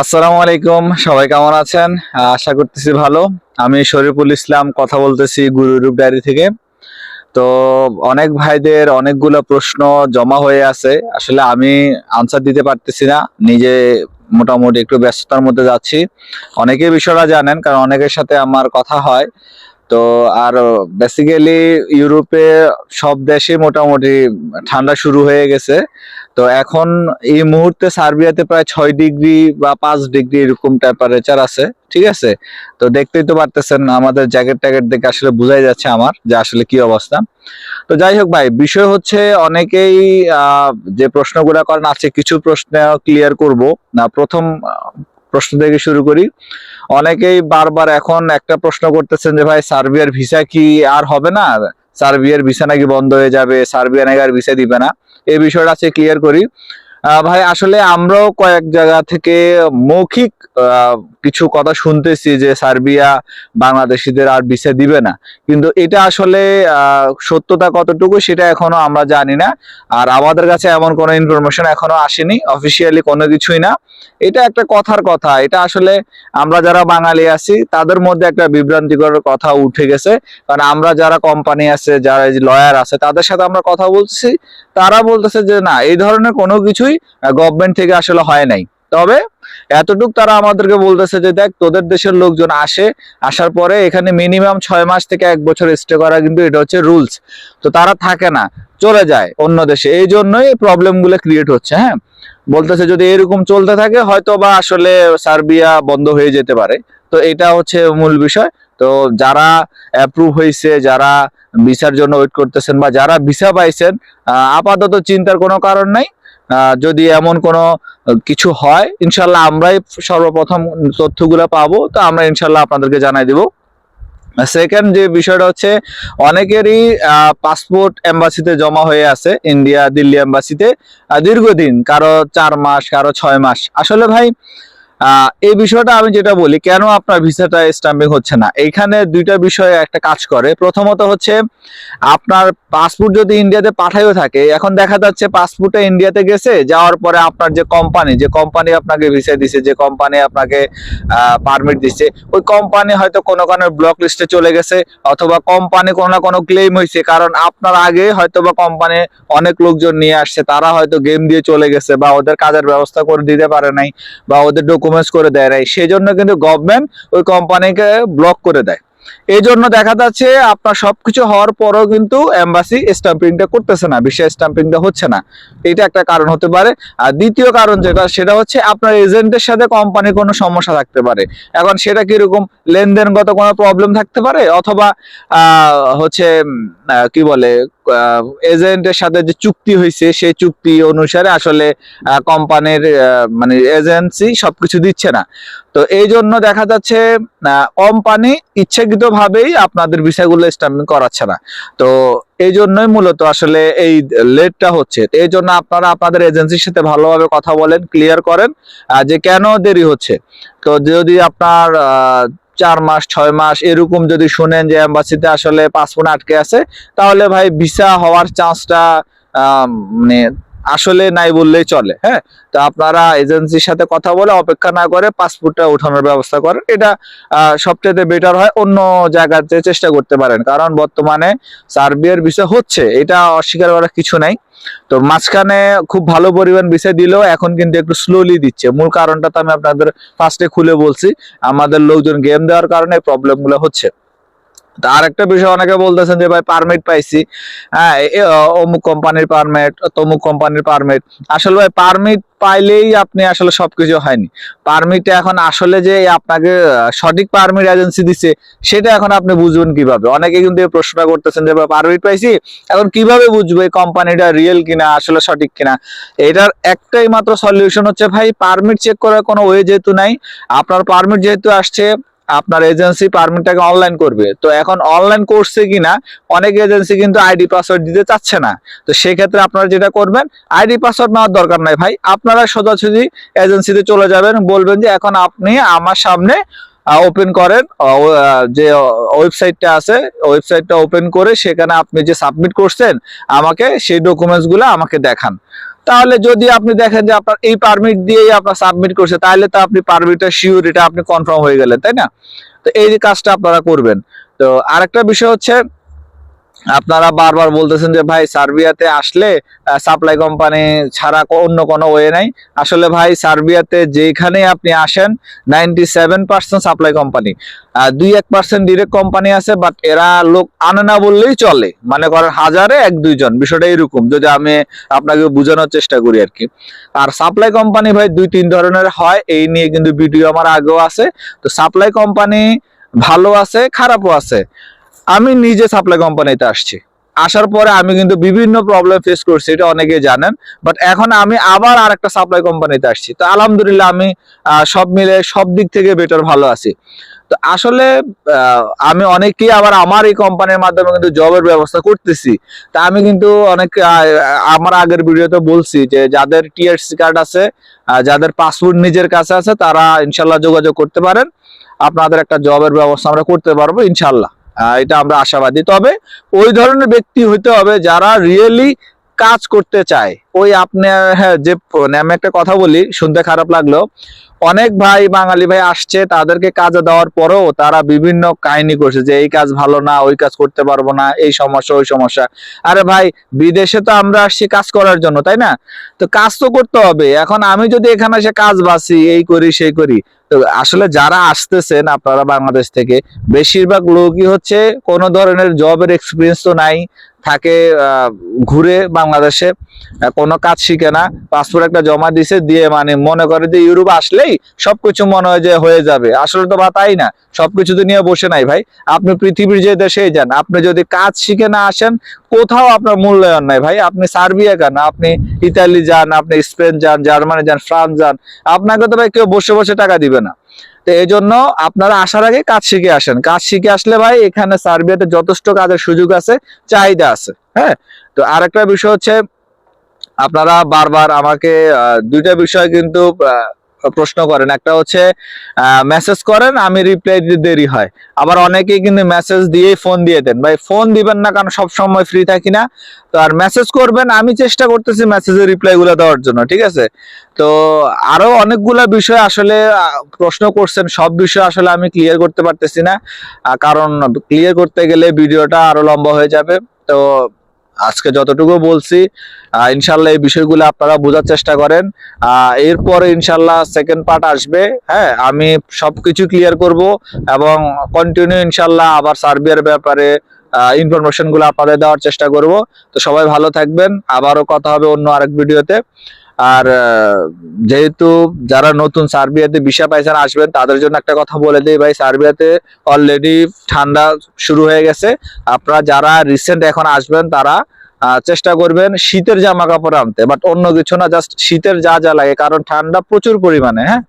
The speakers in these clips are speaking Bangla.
আসসালামু আলাইকুম, সবাই কেমন আছেন? আশা করতেছি ভালো। আমি শরীফুল ইসলাম, কথা বলতেছি গুরুরূপ ডায়েরি থেকে। তো অনেক ভাইদের অনেকগুলো প্রশ্ন জমা হয়ে আছে। আসলে আমি আনসার দিতে পারতেছি না, নিজে মোটামুটি একটু ব্যস্ততার মধ্যে যাচ্ছি। অনেকেই বিষয়টা জানেন, কারণ অনেকের সাথে আমার কথা হয়। তো আর বেসিক্যালি ইউরোপে সব দেশে মোটামুটি ঠান্ডা শুরু হয়ে গেছে। তো এখন এই মুহূর্তে সার্বিয়াতে প্রায় ছয় ডিগ্রি বা পাঁচ ডিগ্রি এরকম টেম্পারেচার আছে, ঠিক আছে? তো দেখতেই তো পারতেছেন আমাদের জ্যাকেট ট্যাকেট দেখে আসলে বোঝাই যাচ্ছে আমার যে আসলে কি অবস্থা। তো যাই হোক ভাই, বিষয় হচ্ছে অনেকেই যে প্রশ্নগুলো করেন, আছে কিছু প্রশ্ন ক্লিয়ার করব। না, প্রথম প্রশ্ন থেকে শুরু করি। অনেকেই বারবার এখন একটা প্রশ্ন করতেছেন যে ভাই, সার্বিয়ার ভিসা কি আর হবে না? সার্বিয়ার ভিসা নাকি বন্ধ হয়ে যাবে? সার্বিয়া নাকি আর ভিসা দিবে না? এই বিষয়টা আছে ক্লিয়ার করি। ভাই, আসলে আমরাও কয়েক জায়গা থেকে মৌখিক কিছু কথা শুনতেছি যে সার্বিয়া বাংলাদেশিদের আর ভিসা দিবে না। কিন্তু এটা আসলে সত্যতা কতটুকু সেটা এখনও আমরা জানি না। আর আমাদের কাছে এমন কোনো ইনফরমেশন এখনও আসেনি অফিসিয়ালি কোনো কিছুই না। এটা একটা কথার কথা। এটা আসলে আমরা যারা বাঙালি আছি, তাদের মধ্যে একটা বিভ্রান্তিকর কথা উঠে গেছে। কারণ আমরা যারা কোম্পানি আছে, যারা লয়ার আছে, তাদের সাথে আমরা কথা বলছি তারা বলতেছে যে, না, এই ধরনের কোনো কিছুই গভর্নমেন্ট থেকে আসলে হয় নাই। তবে এতটুক তারা আমাদেরকে বলতেছে যে, দেখ, তোদের দেশের লোকজন আসে, আসার পরে এখানে মিনিমাম ছয় মাস থেকে এক বছর স্টে করা কিন্তু এটা হচ্ছে রুলস তো তারা থাকে না, চলে যায় অন্য দেশে। এই জন্যই প্রবলেমগুলো ক্রিয়েট হচ্ছে হ্যাঁ? বলতেছে যদি এরকম চলতে থাকে হয়তো বা আসলে সার্বিয়া বন্ধ হয়ে যেতে পারে। তো এটা হচ্ছে মূল বিষয়। তো যারা অ্যাপ্রুভ হয়েছে, যারা ভিসার জন্য ওয়েট করতেছেন বা যারা ভিসা পাইছেন আপাতত চিন্তার কোনো কারণ নাই। যদি এমন কোনো কিছু হয় ইনশাল্লাহ আমরাই সর্বপ্রথম তথ্যগুলো পাবো। তো আমরা ইনশাল্লাহ আপনাদেরকে জানাই দিব। সেকেন্ড যে বিষয়টা হচ্ছে, অনেকেরই পাসপোর্ট এম্বাসিতে জমা হয়ে আছে ইন্ডিয়া দিল্লি এম্বাসিতে দীর্ঘদিন, কারও চার মাস, কারও ছয় মাস। আসলে ভাই এই বিষয়টা আমি যেটা বলি, কেন আপনার ভিসাটা স্টাম্পিং হচ্ছে না? এইখানে দুইটা বিষয় একটা কাজ করে। প্রথমত হচ্ছে, আপনার পাসপোর্ট যদি ইন্ডিয়াতে পাঠাইও থাকে, এখন দেখা যাচ্ছে পাসপোর্টটা ইন্ডিয়াতে গেছে, যাওয়ার পরে আপনার যে কোম্পানি যে কোম্পানি আপনাকে ভিসা দিছে, যে কোম্পানি আপনাকে পারমিট দিচ্ছে ওই কোম্পানি হয়তো কোনো কারণে ব্লক লিস্টে চলে গেছে, অথবা কোম্পানি কোনো না কোনো ক্লেম হয়েছে কারণ আপনার আগে হয়তো বা কোম্পানি অনেক লোকজন নিয়ে আসছে, তারা হয়তো গেম দিয়ে চলে গেছে, বা ওদের কাজের ব্যবস্থা করে দিতে পারে নাই, বা ওদের ডকুমেন্টস করে দেয় নাই। সেই জন্য কিন্তু গভর্নমেন্ট ওই কোম্পানিকে ব্লক করে দেয়। এই জন্য দেখা যাচ্ছে আপনার সবকিছু হওয়ার পরও কিন্তু এম্বাসি স্টাম্পিংটা করতেছে না বিশ্ব স্টাম্পিংটা হচ্ছে না। এটা একটা কারণ হতে পারে। আর দ্বিতীয় কারণ যেটা, সেটা হচ্ছে আপনার এজেন্টের সাথে কোম্পানির কোনো সমস্যা থাকতে পারে। এখন সেটা কীরকম, লেনদেনগত কোনো প্রবলেম থাকতে পারে? অথবা হচ্ছে কি বলে এজেন্টের সাথে যে চুক্তি হয়েছে, সেই চুক্তি অনুসারে আসলে কোম্পানির মানে এজেন্সি সবকিছু দিচ্ছে না। তো এই জন্য দেখা যাচ্ছে কোম্পানি ইচ্ছাকৃত ভাবেই আপনাদের বিষয়গুলো স্টাম্পিং করাচ্ছে না। তো এই জন্যই মূলত আসলে এই লেটটা হচ্ছে। এই জন্য আপনারা আপনাদের এজেন্সির সাথে ভালোভাবে কথা বলেন ক্লিয়ার করেন যে কেন দেরি হচ্ছে। তো যদি আপনার চার মাস, ছয় মাস, এরকম যদি শুনেন যে অ্যাম্বাসিতে আসলে পাসপোর্ট আটকে আছে, তাহলে ভাই ভিসা হওয়ার চান্সটা মানে আসলে নাই বললেই চলে হ্যাঁ? তো আপনারা এজেন্সির সাথে কথা বলে অপেক্ষা না করে পাসপোর্টটা ওঠানোর ব্যবস্থা করেন। এটা সবচেয়ে বেটার হয় অন্য জায়গাতে চেষ্টা করতে পারেন। কারণ বর্তমানে সার্বিয়ার বিষয় হচ্ছে, এটা অস্বীকার করার কিছু নাই। তো মাঝখানে খুব ভালো পরিমাণ বিষয় দিলেও এখন কিন্তু একটু স্লোলি দিচ্ছে। মূল কারণটা তো আমি আপনাদের ফার্স্টে খুলে বলছি, আমাদের লোকজন গেম দেওয়ার কারণে প্রবলেমগুলো হচ্ছে। তা আরেকটা বিষয় অনেকে বলতেছেন যে, ভাই পারমিট পাইছি। হ্যাঁ অমুক কোম্পানির পারমিট তমুক কোম্পানির পারমিট আসলে ভাই পারমিট পাইলেই আপনি আসলে সবকিছু হয়নি। পারমিট এখন আসলে যে আপনাকে সঠিক পারমিট এজেন্সি দিছে, সেটা এখন আপনি বুঝবেন কীভাবে? অনেকে কিন্তু এই প্রশ্নটা করতেছেন যে পারমিট পাইছি? এখন কীভাবে বুঝব এই কোম্পানিটা রিয়েল কিনা, আসলে সঠিক কিনা? এটার একটাই মাত্র সলিউশন হচ্ছে, ভাই পারমিট চেক করার কোনো ওয়ে যেহেতু নাই, আপনার পারমিট যেহেতু আসছে আপনার এজেন্সি পারমিটটাকে অনলাইন করবে। তো এখন অনলাইন করছে কিনা, অনেক এজেন্সি কিন্তু আইডি পাসওয়ার্ড দিতে চাচ্ছে না। তো সেক্ষেত্রে আপনারা যেটা করবেন আইডি পাসওয়ার্ড নেওয়ার দরকার নাই ভাই। আপনারা সোজাসুজি এজেন্সিতে চলে যাবেন, বলবেন যে এখন আপনি আমার সামনে ওপেন করেন যে ওয়েবসাইটটা আছে ওয়েবসাইটটা ওপেন করে সেখানে আপনি যে সাবমিট করছেন, আমাকে সেই ডকুমেন্টসগুলো আমাকে দেখান। তাহলে যদি আপনি দেখেন যে আপনার এই পারমিট দিয়েই আপনার সাবমিট করছে, তাহলে তো আপনি পারমিটটা শিওর এটা আপনি কনফার্ম হয়ে গেলেন, তাই না? তো এই যে কাজটা আপনারা করবেন। তো আরেকটা বিষয় হচ্ছে আপনারা বারবার বলতেছেন যে, ভাই, সার্বিয়াতে আসলে সাপ্লাই কোম্পানি ছাড়া অন্য কোনো ওয়ে নাই। আসলে ভাই, সার্বিয়াতে যেখানে আপনি আসেন ninety seven percent supply company দুই এক পার্সেন্ট ডিরেক্ট কোম্পানি আছে বাট এরা লোক আনে না বললেই চলে। মানে করেন হাজারে এক দুইজন বিষয়টা এরকম, যদি আমি আপনাকে বোঝানোর চেষ্টা করি আর কি। আর সাপ্লাই কোম্পানি ভাই দুই তিন ধরনের হয়। এই নিয়ে কিন্তু ভিডিও আমার আগেও আছে। তো সাপ্লাই কোম্পানি ভালো আছে, খারাপও আছে। আমি নিজে সাপ্লাই কোম্পানিতে আসছি। আসার পরে আমি কিন্তু বিভিন্ন প্রবলেম ফেস করছি, এটা অনেকেই জানেন। বাট এখন আমি আবার আরেকটা সাপ্লাই কোম্পানিতে আসছি। তো আলহামদুলিল্লাহ আমি সব মিলে সব দিক থেকে বেটার ভালো আছি। তো আসলে আমি অনেকেই আবার আমার এই কোম্পানির মাধ্যমে কিন্তু জবের ব্যবস্থা করতেছি। তা আমি কিন্তু অনেক আমার আগের ভিডিওতে বলছি যে যাদের টিআরসি কার্ড আছে যাদের পাসপোর্ট নিজের কাছে আছে, তারা ইনশাল্লাহ যোগাযোগ করতে পারেন। আপনাদের একটা জবের ব্যবস্থা আমরা করতে পারব, ইনশাল্লাহ। এটা আমরা আশাবাদী। তবে ওই ধরনের ব্যক্তি হইতে হবে যারা রিয়েলি কাজ করতে চায়। ওই আপনি হ্যাঁ যে আমি একটা কথা বলি, শুনতে খারাপ লাগল। অনেক ভাই বাঙালি ভাই আসছে, তাদেরকে কাজে দেওয়ার পরেও তারা বিভিন্ন কাহিনী করছে যে, এই কাজ ভালো না, ওই কাজ করতে পারব না, এই সমস্যা, ওই সমস্যা। আরে ভাই, বিদেশে তো আমরা আসছি কাজ করার জন্য, তাই না? তো কাজ তো করতে হবে। এখন আমি যদি এখানে এসে কাজ বাসি এই করি, সেই করি তো আসলে যারা আসতেছেন আপনারা বাংলাদেশ থেকে, বেশিরভাগ লোকই হচ্ছে কোনো ধরনের জবের এক্সপিরিয়েন্স তো নাই, থাকে ঘুরে বাংলাদেশে কোনো কাজ শিখে না পাসপোর্ট একটা জমা দিছে, দিয়ে মানে মনে করে যে ইউরোপ আসলেই সবকিছু মনে হয় যে হয়ে যাবে। আসলে তো বা তাই না, সবকিছু তো নিয়ে বসে নাই ভাই। আপনি পৃথিবীর যে দেশেই যান, আপনি যদি কাজ শিখে না আসেন, কোথাও আপনার মূল্যায়ন নাই ভাই। আপনি সার্বিয়া যান, আপনি ইতালি যান, আপনি স্পেন যান, জার্মানি যান, ফ্রান্স যান, আপনাকে তো ভাই কেউ বসে বসে টাকা দিবে না। তো এই জন্য আপনারা আসার আগে কাজ শিখে আসেন। কাজ শিখে আসলে ভাই এখানে সার্বিয়াতে যথেষ্ট কাজের সুযোগ আছে, চাহিদা আছে হ্যাঁ? তো আরেকটা বিষয় হচ্ছে, আপনারা বারবার আমাকে দুইটা বিষয় কিন্তু প্রশ্ন করেন। একটা হচ্ছে মেসেজ করেন, আমি রিপ্লাই দিতে দেরি হয়। আবার অনেকেই কিন্তু মেসেজ দিয়েই ফোন দিয়ে দেন। ভাই ফোন দিবেন না কারণ সব সময় ফ্রি থাকি না। তো আর মেসেজ করবেন, আমি চেষ্টা করতেছি মেসেজের রিপ্লাই গুলো দেওয়ার জন্য, ঠিক আছে? তো আরও অনেকগুলা বিষয় আসলে প্রশ্ন করছেন। সব বিষয় আসলে আমি ক্লিয়ার করতে পারতেছি না। কারণ ক্লিয়ার করতে গেলে ভিডিওটা আরও লম্বা হয়ে যাবে। তো আজকে যতটুকু বলছি ইনশাল্লাহ এই বিষয়গুলো আপনারা বোঝার চেষ্টা করেন। এরপরে ইনশাল্লাহ সেকেন্ড পার্ট আসবে হ্যাঁ? আমি সব কিছু ক্লিয়ার করব এবং কন্টিনিউ ইনশাল্লাহ আবার সার্বিয়ার ব্যাপারে ইনফরমেশনগুলো আপনাদের দেওয়ার চেষ্টা করব। তো সবাই ভালো থাকবেন, আবারও কথা হবে অন্য আরেক ভিডিওতে আর যেহেতু যারা নতুন সার্বিয়াতে ভিসা পাইছেন আসবেন, তাদের জন্য একটা কথা বলে দিই ভাই, সার্বিয়াতে অলরেডি ঠান্ডা শুরু হয়ে গেছে। আপনারা যারা রিসেন্ট এখন আসবেন, তারা চেষ্টা করবেন শীতের জামা কাপড় আনতে বাট অন্য কিছু না জাস্ট শীতের যা যা লাগে, কারণ ঠান্ডা প্রচুর পরিমাণে হ্যাঁ?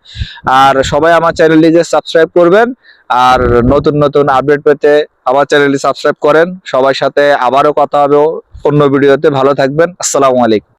আর সবাই আমার চ্যানেলটিকে সাবস্ক্রাইব করবেন, আর নতুন নতুন আপডেট পেতে আমার চ্যানেলটি সাবস্ক্রাইব করেন। সবার সাথে আবারও কথা হবে অন্য ভিডিওতে ভালো থাকবেন। আসসালামু আলাইকুম।